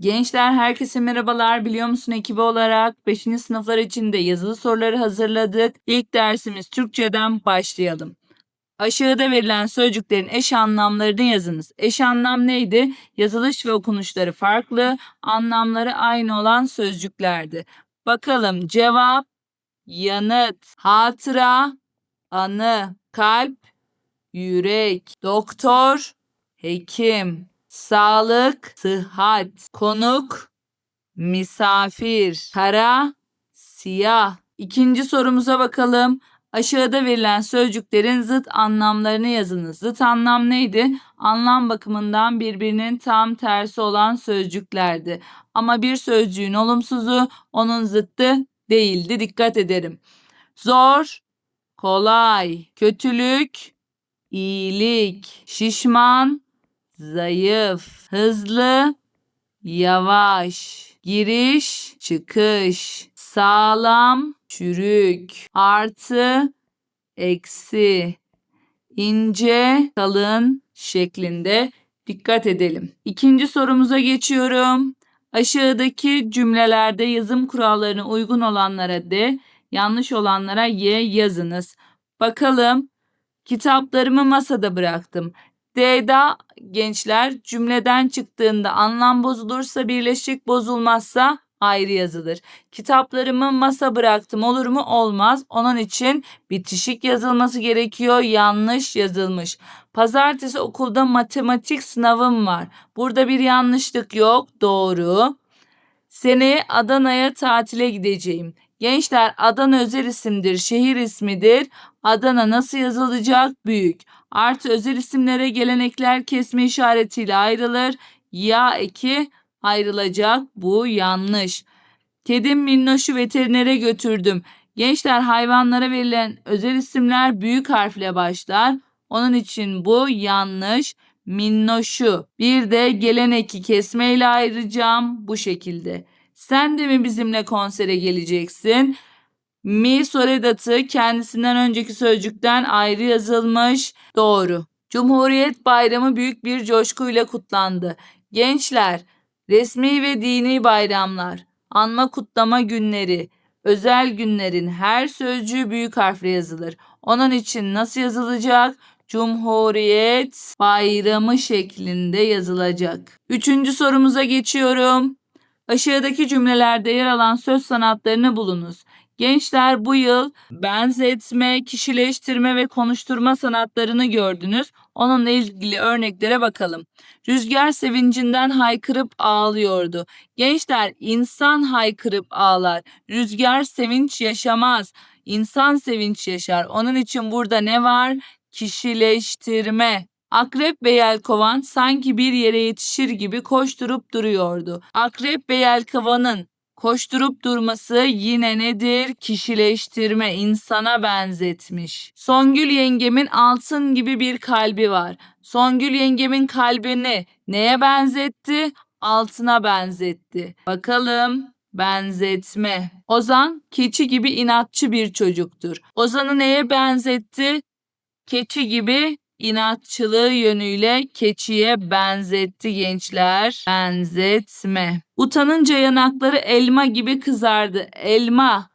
Gençler herkese merhabalar. Biliyor musun ekibi olarak 5. sınıflar için de yazılı soruları hazırladık. İlk dersimiz Türkçeden başlayalım. Aşağıda verilen sözcüklerin eş anlamlarını yazınız. Eş anlam neydi? Yazılış ve okunuşları farklı, anlamları aynı olan sözcüklerdi. Bakalım cevap, yanıt, hatıra, anı, kalp, yürek, doktor, hekim, sağlık, sıhhat, konuk, misafir, kara, siyah. İkinci sorumuza bakalım. Aşağıda verilen sözcüklerin zıt anlamlarını yazınız. Zıt anlam neydi? Anlam bakımından birbirinin tam tersi olan sözcüklerdi. Ama bir sözcüğün olumsuzu onun zıttı değildi. Dikkat ederim. Zor, kolay, kötülük, iyilik, şişman, zayıf, hızlı, yavaş, giriş, çıkış, sağlam, çürük, artı, eksi, ince, kalın şeklinde dikkat edelim. İkinci sorumuza geçiyorum. Aşağıdaki cümlelerde yazım kurallarına uygun olanlara D, yanlış olanlara Y yazınız. Bakalım kitaplarımı masada bıraktım. D'da gençler cümleden çıktığında anlam bozulursa birleşik bozulmazsa ayrı yazılır. Kitaplarımı masa bıraktım olur mu? Olmaz. Onun için bitişik yazılması gerekiyor. Yanlış yazılmış. Pazartesi okulda matematik sınavım var. Burada bir yanlışlık yok. Doğru. Seneye Adana'ya tatile gideceğim. Gençler Adana özel isimdir, şehir ismidir. Adana nasıl yazılacak? Büyük. Artı özel isimlere gelenekler kesme işaretiyle ayrılır. Ya eki ayrılacak. Bu yanlış. Kedim minnoşu veterinere götürdüm. Gençler hayvanlara verilen özel isimler büyük harfle başlar. Onun için bu yanlış. Minnoşu. Bir de gelen eki kesmeyle ayıracağım bu şekilde. Sen de mi bizimle konsere geleceksin? Mi soredatı kendisinden önceki sözcükten ayrı yazılmış. Doğru. Cumhuriyet Bayramı büyük bir coşkuyla kutlandı. Gençler, resmi ve dini bayramlar, anma kutlama günleri, özel günlerin her sözcüğü büyük harfle yazılır. Onun için nasıl yazılacak? Cumhuriyet Bayramı şeklinde yazılacak. Üçüncü sorumuza geçiyorum. Aşağıdaki cümlelerde yer alan söz sanatlarını bulunuz. Gençler bu yıl benzetme, kişileştirme ve konuşturma sanatlarını gördünüz. Onunla ilgili örneklere bakalım. Rüzgar sevincinden haykırıp ağlıyordu. Gençler insan haykırıp ağlar. Rüzgar sevinç yaşamaz. İnsan sevinç yaşar. Onun için burada ne var? Kişileştirme. Akrep ve yelkovan sanki bir yere yetişir gibi koşturup duruyordu. Akrep ve yelkovanın koşturup durması yine nedir? Kişileştirme, insana benzetmiş. Songül yengemin altın gibi bir kalbi var. Songül yengemin kalbini neye benzetti? Altına benzetti. Bakalım benzetme. Ozan keçi gibi inatçı bir çocuktur. Ozan'ı neye benzetti? Keçi gibi inatçılığı yönüyle keçiye benzetti gençler. Benzetme. Utanınca yanakları elma gibi kızardı. Elma.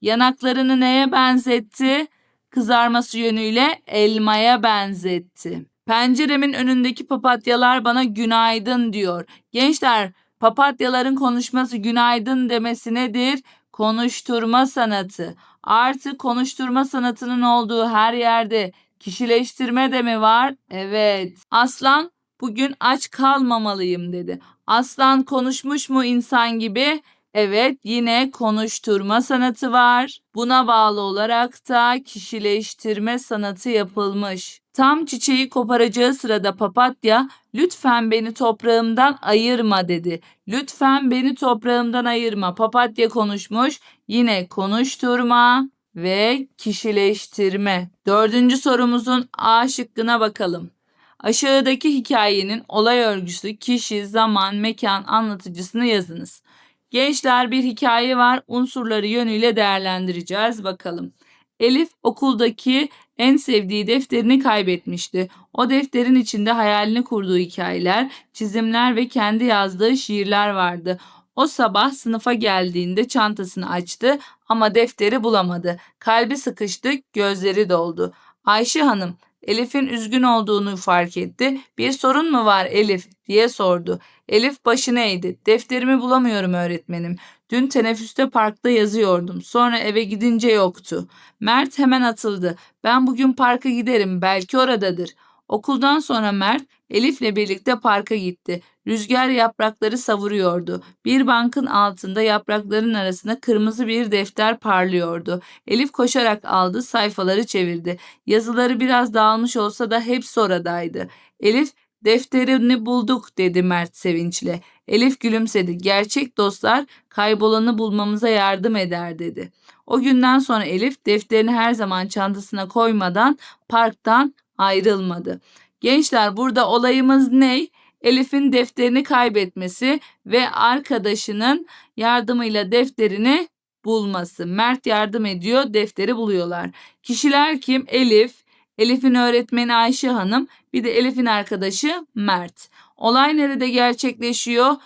Yanaklarını neye benzetti? Kızarması yönüyle elmaya benzetti. Penceremin önündeki papatyalar bana günaydın diyor. Gençler papatyaların konuşması günaydın demesi nedir? Konuşturma sanatı. Artı konuşturma sanatının olduğu her yerde Kişileştirme de mi var? Evet. Aslan bugün aç kalmamalıyım dedi. Aslan konuşmuş mu insan gibi? Evet yine konuşturma sanatı var. Buna bağlı olarak da kişileştirme sanatı yapılmış. Tam çiçeği koparacağı sırada papatya lütfen beni toprağımdan ayırma dedi. Lütfen beni toprağımdan ayırma. Papatya konuşmuş. Yine konuşturma ve kişileştirme. Dördüncü sorumuzun A şıkkına bakalım. Aşağıdaki hikayenin olay örgüsü, kişi, zaman, mekan anlatıcısını yazınız. Gençler bir hikaye var. Unsurları yönüyle değerlendireceğiz bakalım. Elif okuldaki en sevdiği defterini kaybetmişti. O defterin içinde hayalini kurduğu hikayeler, çizimler ve kendi yazdığı şiirler vardı. O sabah sınıfa geldiğinde çantasını açtı ama defteri bulamadı. Kalbi sıkıştı, gözleri doldu. Ayşe Hanım, Elif'in üzgün olduğunu fark etti. Bir sorun mu var Elif diye sordu. Elif başını eğdi. Defterimi bulamıyorum öğretmenim. Dün teneffüste parkta yazıyordum. Sonra eve gidince yoktu. Mert hemen atıldı. Ben bugün parka giderim. Belki oradadır. Okuldan sonra Mert Elif'le birlikte parka gitti. Rüzgar yaprakları savuruyordu. Bir bankın altında yaprakların arasında kırmızı bir defter parlıyordu. Elif koşarak aldı, sayfaları çevirdi. Yazıları biraz dağılmış olsa da hepsi oradaydı. Elif, defterini bulduk dedi Mert sevinçle. Elif gülümsedi. Gerçek dostlar kaybolanı bulmamıza yardım eder dedi. O günden sonra Elif defterini her zaman çantasına koymadan parktan ayrılmadı. Gençler burada olayımız ne? Elif'in defterini kaybetmesi ve arkadaşının yardımıyla defterini bulması. Mert yardım ediyor, defteri buluyorlar. Kişiler kim? Elif, Elif'in öğretmeni Ayşe Hanım, bir de Elif'in arkadaşı Mert. Olay nerede gerçekleşiyor?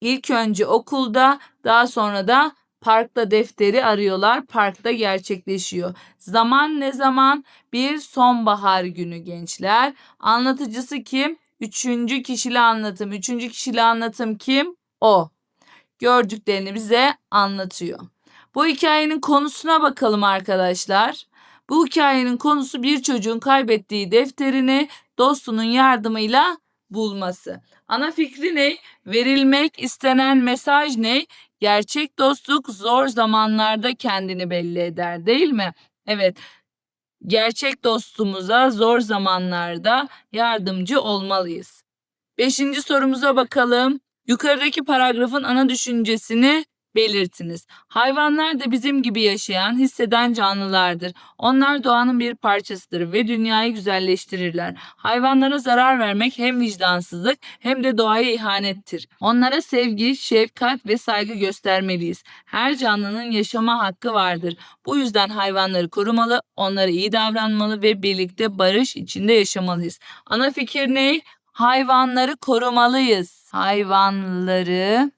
İlk önce okulda, daha sonra da parkta defteri arıyorlar. Parkta gerçekleşiyor. Zaman ne zaman? Bir sonbahar günü gençler. Anlatıcısı kim? Üçüncü kişili anlatım. Üçüncü kişili anlatım kim? O. Gördüklerini bize anlatıyor. Bu hikayenin konusuna bakalım arkadaşlar. Bu hikayenin konusu bir çocuğun kaybettiği defterini dostunun yardımıyla bulması. Ana fikri ne? Verilmek istenen mesaj ne? Gerçek dostluk zor zamanlarda kendini belli eder değil mi? Evet. Gerçek dostumuza zor zamanlarda yardımcı olmalıyız. Beşinci sorumuza bakalım. Yukarıdaki paragrafın ana düşüncesini belirtiniz. Hayvanlar da bizim gibi yaşayan, hisseden canlılardır. Onlar doğanın bir parçasıdır ve dünyayı güzelleştirirler. Hayvanlara zarar vermek hem vicdansızlık hem de doğaya ihanettir. Onlara sevgi, şefkat ve saygı göstermeliyiz. Her canlının yaşama hakkı vardır. Bu yüzden hayvanları korumalı, onlara iyi davranmalı ve birlikte barış içinde yaşamalıyız. Ana fikir ne? Hayvanları korumalıyız. Hayvanları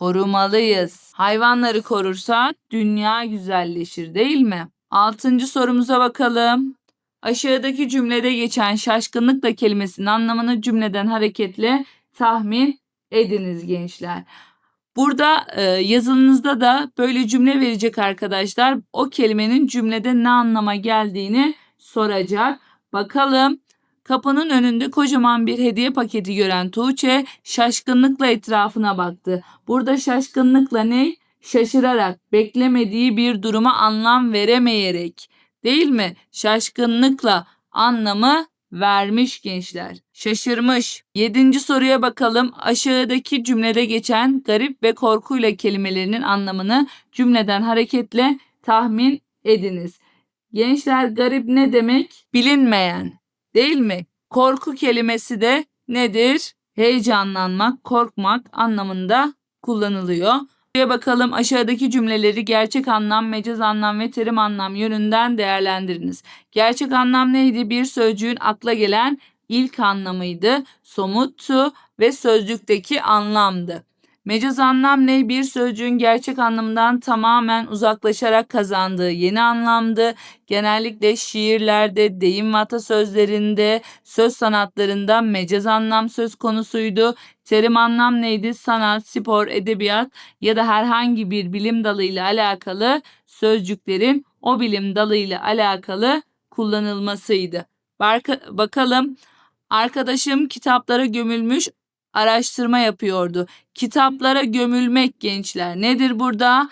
korumalıyız. Hayvanları korursak dünya güzelleşir değil mi? Altıncı sorumuza bakalım. Aşağıdaki cümlede geçen şaşkınlıkla kelimesinin anlamını cümleden hareketle tahmin ediniz gençler. Burada e, yazınızda da böyle cümle verecek arkadaşlar. O kelimenin cümlede ne anlama geldiğini soracak. Bakalım Kapının önünde kocaman bir hediye paketi gören Tuğçe şaşkınlıkla etrafına baktı. Burada şaşkınlıkla ne? Şaşırarak, beklemediği bir duruma anlam veremeyerek. Değil mi? Şaşkınlıkla anlamı vermiş gençler. Şaşırmış. Yedinci soruya bakalım. Aşağıdaki cümlede geçen garip ve korkuyla kelimelerinin anlamını cümleden hareketle tahmin ediniz. Gençler garip ne demek? Bilinmeyen. Değil mi? Korku kelimesi de nedir? Heyecanlanmak, korkmak anlamında kullanılıyor. Buraya bakalım aşağıdaki cümleleri gerçek anlam, mecaz anlam ve terim anlam yönünden değerlendiriniz. Gerçek anlam neydi? Bir sözcüğün akla gelen ilk anlamıydı. Somuttu ve sözlükteki anlamdı. Mecaz anlam ne? Bir sözcüğün gerçek anlamından tamamen uzaklaşarak kazandığı yeni anlamdı. Genellikle şiirlerde, deyim ve atasözlerinde, söz sanatlarında mecaz anlam söz konusuydu. Terim anlam neydi? Sanat, spor, edebiyat ya da herhangi bir bilim dalı ile alakalı sözcüklerin o bilim dalı ile alakalı kullanılmasıydı. Bakalım arkadaşım kitaplara gömülmüş araştırma yapıyordu. Kitaplara gömülmek gençler. Nedir burada?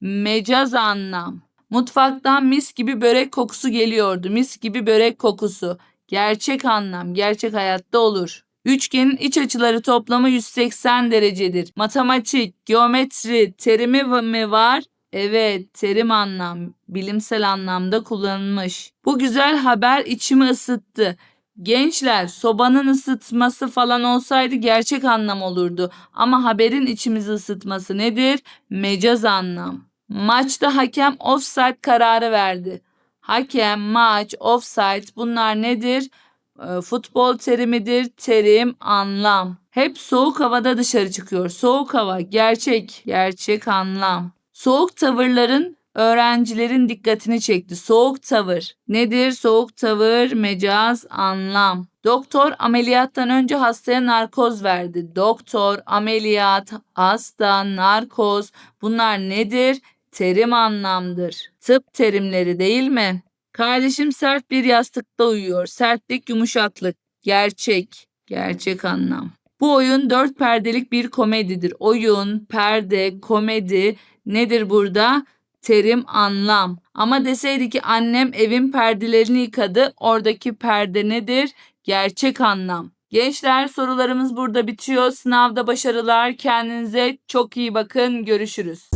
Mecaz anlam. Mutfaktan mis gibi börek kokusu geliyordu. Mis gibi börek kokusu. Gerçek anlam. Gerçek hayatta olur. Üçgenin iç açıları toplamı 180 derecedir. Matematik, geometri terimi mi var? Evet, terim anlam, bilimsel anlamda kullanılmış. Bu güzel haber içimi ısıttı. Gençler sobanın ısıtması falan olsaydı gerçek anlam olurdu. Ama haberin içimizi ısıtması nedir? Mecaz anlam. Maçta hakem offside kararı verdi. Hakem, maç, offside bunlar nedir? E, futbol terimidir. Terim, anlam. Hep soğuk havada dışarı çıkıyor. Soğuk hava, gerçek, gerçek anlam. Soğuk tavırların öğrencilerin dikkatini çekti. Soğuk tavır. Nedir? Soğuk tavır, mecaz, anlam. Doktor ameliyattan önce hastaya narkoz verdi. Doktor, ameliyat, hasta, narkoz bunlar nedir? Terim anlamdır. Tıp terimleri değil mi? Kardeşim sert bir yastıkta uyuyor. Sertlik, yumuşaklık. Gerçek. Gerçek anlam. Bu oyun dört perdelik bir komedidir. Oyun, perde, komedi nedir burada? Terim, anlam. Ama deseydi ki annem evin perdelerini yıkadı. Oradaki perde nedir? Gerçek anlam. Gençler sorularımız burada bitiyor. Sınavda başarılar. Kendinize çok iyi bakın. Görüşürüz.